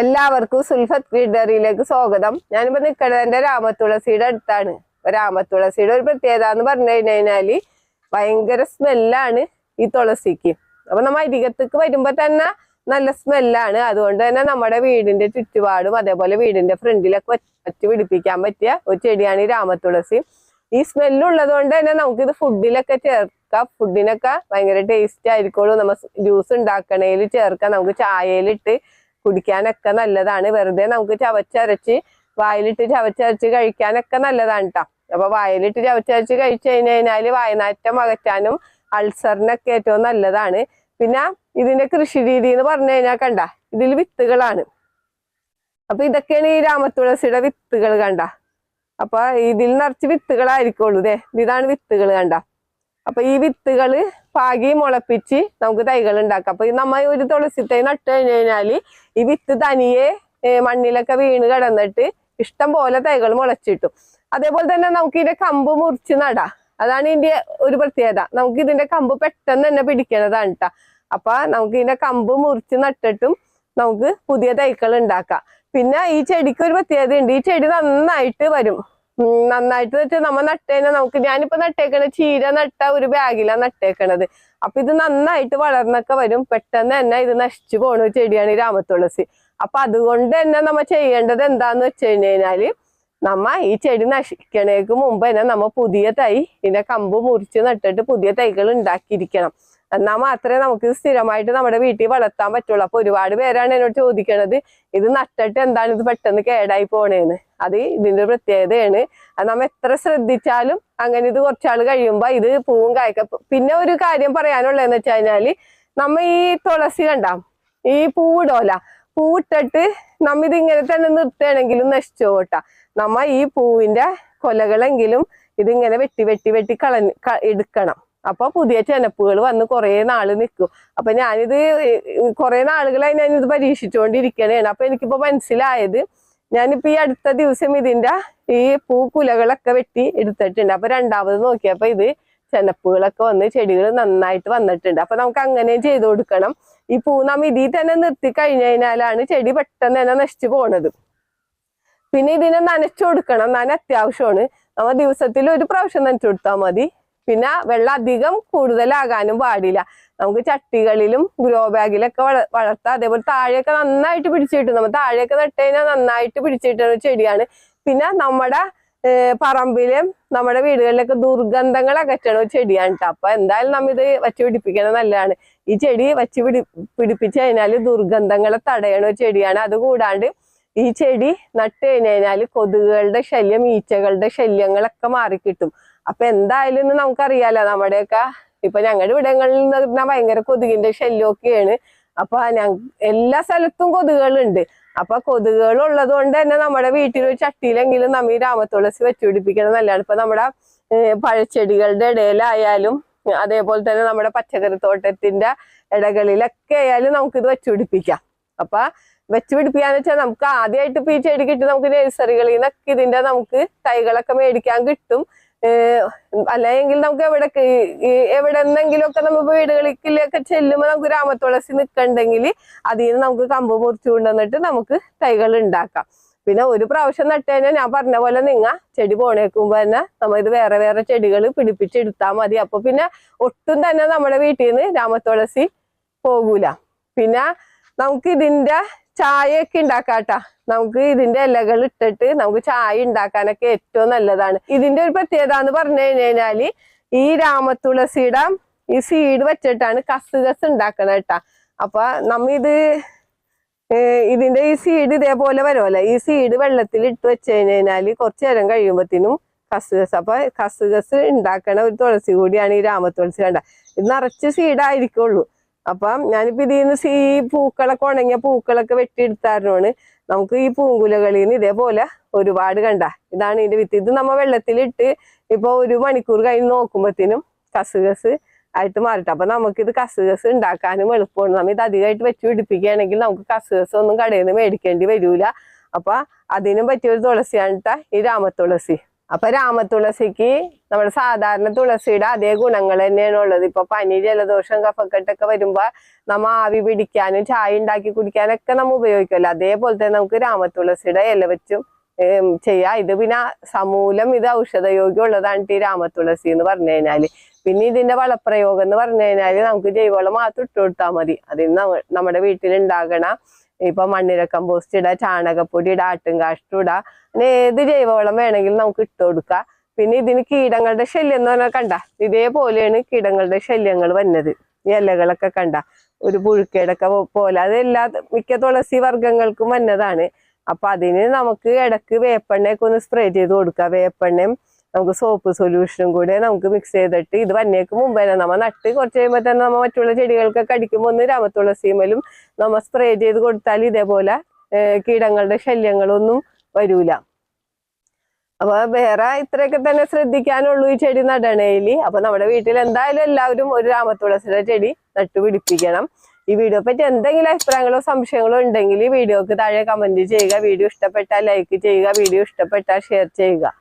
എല്ലാവർക്കും സുൽഫത് വീഡറിയിലേക്ക് സ്വാഗതം. ഞാനിപ്പോ നിൽക്കുന്നത് എന്റെ രാമത്തുളസിയുടെ അടുത്താണ്. രാമത്തുളസിയുടെ ഒരു പ്രത്യേകത എന്ന് പറഞ്ഞു കഴിഞ്ഞാൽ ഭയങ്കര സ്മെല്ലാണ് ഈ തുളസിക്ക്. അപ്പൊ നമ്മ അരികത്തേക്ക് വരുമ്പോ തന്നെ നല്ല സ്മെല്ലാണ്. അതുകൊണ്ട് തന്നെ നമ്മുടെ വീടിന്റെ ചുറ്റുപാടും അതേപോലെ വീടിന്റെ ഫ്രണ്ടിലൊക്കെ വച്ച് പിടിപ്പിക്കാൻ പറ്റിയ ഒരു ചെടിയാണ് ഈ രാമത്തുളസി ഈ സ്മെല്ലുള്ളത് കൊണ്ട് തന്നെ ഇത് ഫുഡിലൊക്കെ ചേർക്കാം. ഫുഡിനൊക്കെ ഭയങ്കര ടേസ്റ്റ് ആയിരിക്കുള്ളൂ. നമ്മ ജ്യൂസ് ഉണ്ടാക്കണേൽ ചേർക്കാം. നമുക്ക് ചായയിലിട്ട് കുടിക്കാനൊക്കെ നല്ലതാണ്. വെറുതെ നമുക്ക് ചവച്ചരച്ച് വായിലിട്ട് ചവച്ചരച്ച് കഴിക്കാനൊക്കെ നല്ലതാണ് കേട്ടോ അപ്പൊ വായിലിട്ട് ചവച്ചരച്ച് കഴിച്ചു കഴിഞ്ഞു കഴിഞ്ഞാൽ വായനാറ്റം അകറ്റാനും അൾസറിനൊക്കെ ഏറ്റവും നല്ലതാണ്. പിന്നെ ഇതിന്റെ കൃഷി രീതി എന്ന് പറഞ്ഞു കഴിഞ്ഞാൽ കണ്ട ഇതിൽ വിത്തുകളാണ്. അപ്പൊ ഇതൊക്കെയാണ് ഈ രാമത്തുളസിയുടെ വിത്തുകൾ കണ്ട. അപ്പൊ ഇതിൽ നിറച്ച് വിത്തുകളായിരിക്കുള്ളൂ ദേ ഇതാണ് വിത്തുകൾ കണ്ട. അപ്പൊ ഈ വിത്തുകൾ പാകി മുളപ്പിച്ച് നമുക്ക് തൈകൾ ഉണ്ടാക്കാം. അപ്പൊ നമ്മൾ നമ്മ ഒരു തുളസി തൈ നട്ട് കഴിഞ്ഞു കഴിഞ്ഞാൽ ഈ വിത്ത് തനിയെ മണ്ണിലൊക്കെ വീണ് കിടന്നിട്ട് ഇഷ്ടം പോലെ തൈകൾ മുളച്ചിട്ടു. അതേപോലെ തന്നെ നമുക്ക് ഇതിന്റെ കമ്പ് മുറിച്ച് നടാം. അതാണ് ഇതിന്റെ ഒരു പ്രത്യേകത. നമുക്ക് ഇതിന്റെ കമ്പ് പെട്ടെന്ന് തന്നെ പിടിക്കണതാണ് കേട്ടോ അപ്പൊ നമുക്ക് ഇതിന്റെ കമ്പ് മുറിച്ച് നട്ടിട്ടും നമുക്ക് പുതിയ തൈകൾ ഉണ്ടാക്കാം. പിന്നെ ഈ ചെടിക്ക് ഒരു പ്രത്യേകത ഉണ്ട് ഈ ചെടി നന്നായിട്ട് വരും. നന്നായിട്ട് വെച്ചാൽ നമ്മ നട്ടേനെ നമുക്ക്. ഞാനിപ്പോ നട്ടേക്കണ ചീര നട്ട ഒരു ബാഗിലാണ് നട്ടേക്കണത്. അപ്പൊ ഇത് നന്നായിട്ട് വളർന്നൊക്കെ വരും. പെട്ടെന്ന് തന്നെ ഇത് നശിച്ചു പോണ ചെടിയാണ് ഈ രാമത്തുളസി. അപ്പൊ അതുകൊണ്ട് തന്നെ നമ്മ ചെയ്യേണ്ടത് എന്താന്ന് വെച്ച് നമ്മ ഈ ചെടി നശിക്കണേക്ക് മുമ്പ് തന്നെ നമ്മ പുതിയ തൈ ഇതിന്റെ കമ്പ് മുറിച്ച് നട്ടിട്ട് പുതിയ തൈകൾ ഉണ്ടാക്കിയിരിക്കണം. എന്നാൽ മാത്രമേ നമുക്ക് സ്ഥിരമായിട്ട് നമ്മുടെ വീട്ടിൽ വളർത്താൻ പറ്റുള്ളൂ. അപ്പൊ ഒരുപാട് പേരാണ് എന്നോട് ചോദിക്കണത് ഇത് നട്ടിട്ട് എന്താണ് ഇത് പെട്ടെന്ന് കേടായി പോണേന്ന്? അത് ഇതിന്റെ പ്രത്യേകതയാണ്. അത് നമ്മ എത്ര ശ്രദ്ധിച്ചാലും അങ്ങനെ ഇത് കുറച്ചാൾ കഴിയുമ്പോ ഇത് പൂവും കായ്ക്ക പിന്നെ ഒരു കാര്യം പറയാനുള്ളതെന്ന് വെച്ച് കഴിഞ്ഞാൽ നമ്മ ഈ തുളസി കണ്ടാം ഈ പൂവിടോല പൂവിട്ടിട്ട് നമ്മ ഇത് ഇങ്ങനെ തന്നെ നിർത്തുകയാണെങ്കിലും നശിച്ചു പോട്ടാ നമ്മ ഈ പൂവിന്റെ കൊലകളെങ്കിലും ഇതിങ്ങനെ വെട്ടി വെട്ടി വെട്ടി കളഞ്ഞ് എടുക്കണം. അപ്പൊ പുതിയ ചെനപ്പുകൾ വന്ന് കുറെ നാൾ നിൽക്കും അപ്പൊ ഞാനിത് കുറെ നാളുകളായി ഞാനിത് പരീക്ഷിച്ചുകൊണ്ടിരിക്കണേണ് അപ്പൊ എനിക്കിപ്പോ മനസ്സിലായത് ഞാനിപ്പോ ഈ അടുത്ത ദിവസം ഇതിന്റെ ഈ പൂക്കുലകളൊക്കെ വെട്ടി എടുത്തിട്ടുണ്ട്. അപ്പൊ രണ്ടാമത് നോക്കിയപ്പോ ഇത് ചെനപ്പുകളൊക്കെ വന്ന് ചെടികൾ നന്നായിട്ട് വന്നിട്ടുണ്ട്. അപ്പൊ നമുക്ക് അങ്ങനെ ചെയ്തു കൊടുക്കണം. ഈ പൂ നാം ഇതിൽ തന്നെ നിർത്തി കഴിഞ്ഞു കഴിഞ്ഞാലാണ് ചെടി പെട്ടെന്ന് തന്നെ നശിച്ചു പോണത്. പിന്നെ ഇതിനെ നനച്ചു കൊടുക്കണം. നന അത്യാവശ്യമാണ്. നമ്മ ദിവസത്തിൽ ഒരു പ്രാവശ്യം നനച്ചു കൊടുത്താൽ മതി. പിന്നെ വെള്ളം അധികം കൂടുതലാകാനും പാടില്ല. നമുക്ക് ചട്ടികളിലും ഗ്രോ ബാഗിലൊക്കെ വള വളർത്താം. അതേപോലെ താഴെയൊക്കെ നന്നായിട്ട് പിടിച്ചു കിട്ടും നമ്മൾ താഴെയൊക്കെ നട്ട് കഴിഞ്ഞാൽ നന്നായിട്ട് പിടിച്ചു കിട്ടുന്ന ഒരു ചെടിയാണ്. പിന്നെ നമ്മുടെ പറമ്പിലും നമ്മുടെ വീടുകളിലൊക്കെ ദുർഗന്ധങ്ങൾ അകറ്റണ ഒരു ചെടിയാണ് കേട്ടോ അപ്പൊ എന്തായാലും നമ്മ ഇത് വച്ച് പിടിപ്പിക്കണത് നല്ലതാണ്. ഈ ചെടി വച്ച് പിടി പിടിപ്പിച്ചു കഴിഞ്ഞാൽ ദുർഗന്ധങ്ങളെ തടയണ ഒരു ചെടിയാണ്. അതുകൂടാണ്ട് ഈ ചെടി നട്ട് കഴിഞ്ഞു കഴിഞ്ഞാൽ കൊതുകുകളുടെ ശല്യം ഈച്ചകളുടെ ശല്യങ്ങളൊക്കെ മാറിക്കിട്ടും. അപ്പൊ എന്തായാലും നമുക്കറിയാലോ നമ്മുടെയൊക്കെ. ഇപ്പൊ ഞങ്ങളുടെ ഇവിടങ്ങളിൽ നിന്ന് പറഞ്ഞാൽ ഭയങ്കര കൊതുകിന്റെ ശല്യമൊക്കെയാണ് അപ്പൊ എല്ലാ സ്ഥലത്തും കൊതുകുകളുണ്ട്. അപ്പൊ കൊതുകുകൾ ഉള്ളത് കൊണ്ട് തന്നെ നമ്മുടെ വീട്ടിൽ ഒരു ചട്ടിയിലെങ്കിലും നമ്മ ഈ രാമത്തുളസി വെച്ചുപിടിപ്പിക്കണം നല്ലതാണ് ഇപ്പൊ നമ്മുടെ പഴച്ചെടികളുടെ ഇടയിലായാലും അതേപോലെ തന്നെ നമ്മുടെ പച്ചക്കറി തോട്ടത്തിന്റെ ഇടകളിലൊക്കെ ആയാലും നമുക്കിത് വെച്ചുപിടിപ്പിക്കാം അപ്പൊ വെച്ചുപിടിപ്പിക്കാന്ന് വെച്ചാൽ നമുക്ക് ആദ്യമായിട്ട് ഇപ്പൊ ഈ ചെടി കിട്ടും നമുക്ക് നഴ്സറികളിൽ നിന്നൊക്കെ ഇതിന്റെ നമുക്ക് തൈകളൊക്കെ മേടിക്കാൻ കിട്ടും. അല്ലെങ്കിൽ നമുക്ക് എവിടെ എവിടെ നിന്നെങ്കിലുമൊക്കെ നമ്മൾ വീടുകളിലേക്കൊക്കെ ചെല്ലുമ്പോൾ നമുക്ക് രാമത്തുളസി നിൽക്കണ്ടെങ്കിൽ അതിൽ നിന്ന് നമുക്ക് കമ്പ് മുറിച്ചു കൊണ്ടുവന്നിട്ട് നമുക്ക് തൈകൾ ഉണ്ടാക്കാം. പിന്നെ ഒരു പ്രാവശ്യം നട്ട് കഴിഞ്ഞാൽ ഞാൻ പറഞ്ഞ പോലെ നിങ്ങ ചെടി പോണേക്കുമ്പോ തന്നെ നമ്മൾ ഇത് വേറെ വേറെ ചെടികൾ പിടിപ്പിച്ചെടുത്താൽ മതി. അപ്പൊ പിന്നെ ഒട്ടും തന്നെ നമ്മുടെ വീട്ടിൽ നിന്ന് രാമത്തുളസി പോകൂല. പിന്നെ നമുക്ക് ഇതിന്റെ ചായയൊക്കെ ഉണ്ടാക്കാട്ടാ. നമുക്ക് ഇതിന്റെ ഇലകൾ ഇട്ടിട്ട് നമുക്ക് ചായ ഉണ്ടാക്കാനൊക്കെ ഏറ്റവും നല്ലതാണ്. ഇതിന്റെ ഒരു പ്രത്യേകത എന്ന് പറഞ്ഞു കഴിഞ്ഞാൽ ഈ രാമത്തുളസിയുടെ ഈ സീഡ് വെച്ചിട്ടാണ് കസുകസ് ഉണ്ടാക്കണ കേട്ടാ അപ്പൊ നമ്മ ഇത് ഇതിന്റെ ഈ സീഡ് ഇതേപോലെ വരുമല്ലോ ഈ സീഡ് വെള്ളത്തിൽ ഇട്ട് വെച്ച് കഴിഞ്ഞാൽ കുറച്ചു നേരം കഴിയുമ്പോഴത്തേനും കസുകസ് അപ്പൊ കസുകസ് ഉണ്ടാക്കണ ഒരു തുളസി കൂടിയാണ് ഈ രാമത്തുളസി കണ്ട. ഇത് നിറച്ച് സീഡായിരിക്കുള്ളൂ അപ്പം ഞാനിപ്പോ ഇതിൽ നിന്ന് സീ പൂക്കളൊക്കെ ഉണങ്ങിയ പൂക്കളൊക്കെ വെട്ടിയെടുത്താരണമാണ് നമുക്ക് ഈ പൂങ്കുലകളിൽ നിന്ന് ഇതേപോലെ ഒരുപാട് കണ്ട. ഇതാണ് ഇതിന്റെ വിത്ത്. ഇത് നമ്മ വെള്ളത്തിലിട്ട് ഇപ്പൊ ഒരു മണിക്കൂർ കഴിഞ്ഞ് നോക്കുമ്പോഴത്തേനും കസുകസ് ആയിട്ട് മാറിട്ട്. അപ്പൊ ഇത് കസുകസ് ഉണ്ടാക്കാനും എളുപ്പമാണ്. നമ്മ ഇത് അധികമായിട്ട് വെച്ച് പിടിപ്പിക്കുകയാണെങ്കിൽ നമുക്ക് കസുകസ് ഒന്നും കടയിൽ നിന്ന് മേടിക്കേണ്ടി വരൂല. അപ്പൊ അതിനും പറ്റിയ ഒരു തുളസിയാണ് ഈ രാമത്തുളസി. അപ്പൊ രാമതുളസിക്ക് നമ്മുടെ സാധാരണ തുളസിയുടെ അതേ ഗുണങ്ങൾ തന്നെയാണ് ഉള്ളത്. ഇപ്പൊ പനി ജലദോഷം കഫക്കെട്ടൊക്കെ വരുമ്പോ നമ്മ ആവി പിടിക്കാനും ചായ ഉണ്ടാക്കി കുടിക്കാനൊക്കെ നമ്മ ഉപയോഗിക്കുമല്ലോ അതേപോലെ തന്നെ നമുക്ക് രാമതുളസിയുടെ ഇല വെച്ചും ചെയ്യാം. ഇത് പിന്നെ സമൂലം ഇത് ഔഷധയോഗ്യം ഉള്ളതാണ് ഈ രാമതുളസി എന്ന് പറഞ്ഞു കഴിഞ്ഞാൽ. പിന്നെ ഇതിന്റെ വളപ്രയോഗം എന്ന് പറഞ്ഞു കഴിഞ്ഞാൽ നമുക്ക് ജൈവവളം മാത്രം ഇട്ട് കൊടുത്താൽ മതി. അതിന് നമ്മ- നമ്മുടെ വീട്ടിൽ ഉണ്ടാകണ ഇപ്പൊ മണ്ണിര കമ്പോസ്റ്റ് ഇടാ ചാണകപ്പൊടി ഇടാ ആട്ടുംകാഷ്ടം ഇടാ അങ്ങനെ ഏത് ജൈവവളം വേണമെങ്കിലും നമുക്ക് ഇട്ട് കൊടുക്കാം. പിന്നെ ഇതിന് കീടങ്ങളുടെ ശല്യം എന്ന് പറഞ്ഞാൽ കണ്ട ഇതേപോലെയാണ് കീടങ്ങളുടെ ശല്യങ്ങൾ വന്നത്. ഈ ഇലകളൊക്കെ കണ്ട ഒരു പുഴുക്കേടൊക്കെ പോലെ. അത് എല്ലാ മിക്ക തുളസി വർഗങ്ങൾക്കും വന്നതാണ്. അപ്പൊ അതിന് നമുക്ക് ഇടയ്ക്ക് വേപ്പെണ്ണയൊക്കെ ഒന്ന് സ്പ്രേ ചെയ്ത് കൊടുക്കാം. വേപ്പെണ്ണയും നമുക്ക് സോപ്പ് സൊല്യൂഷനും കൂടെ നമുക്ക് മിക്സ് ചെയ്തിട്ട് ഇത് വന്നേക്ക് മുമ്പ് തന്നെ നമ്മൾ നട്ട് കുറച്ച് കഴിയുമ്പോൾ തന്നെ നമ്മൾ മറ്റുള്ള ചെടികൾക്കൊക്കെ അടിക്കുമ്പോൾ ഒന്ന് രാമത്തുളസിമലും നമ്മൾ സ്പ്രേ ചെയ്ത് കൊടുത്താൽ ഇതേപോലെ കീടങ്ങളുടെ ശല്യങ്ങളൊന്നും വരൂല. അപ്പൊ വേറെ ഇത്രയൊക്കെ തന്നെ ശ്രദ്ധിക്കാനുള്ളൂ ഈ ചെടി നടണേൽ. അപ്പൊ നമ്മുടെ വീട്ടിൽ എന്തായാലും എല്ലാവരും ഒരു രാമത്തുളസിയുടെ ചെടി നട്ടുപിടിപ്പിക്കണം ഈ വീഡിയോ പറ്റി എന്തെങ്കിലും അഭിപ്രായങ്ങളോ സംശയങ്ങളോ ഉണ്ടെങ്കിൽ വീഡിയോക്ക് താഴെ കമന്റ് ചെയ്യുക. വീഡിയോ ഇഷ്ടപ്പെട്ടാൽ ലൈക്ക് ചെയ്യുക. വീഡിയോ ഇഷ്ടപ്പെട്ടാൽ ഷെയർ ചെയ്യുക.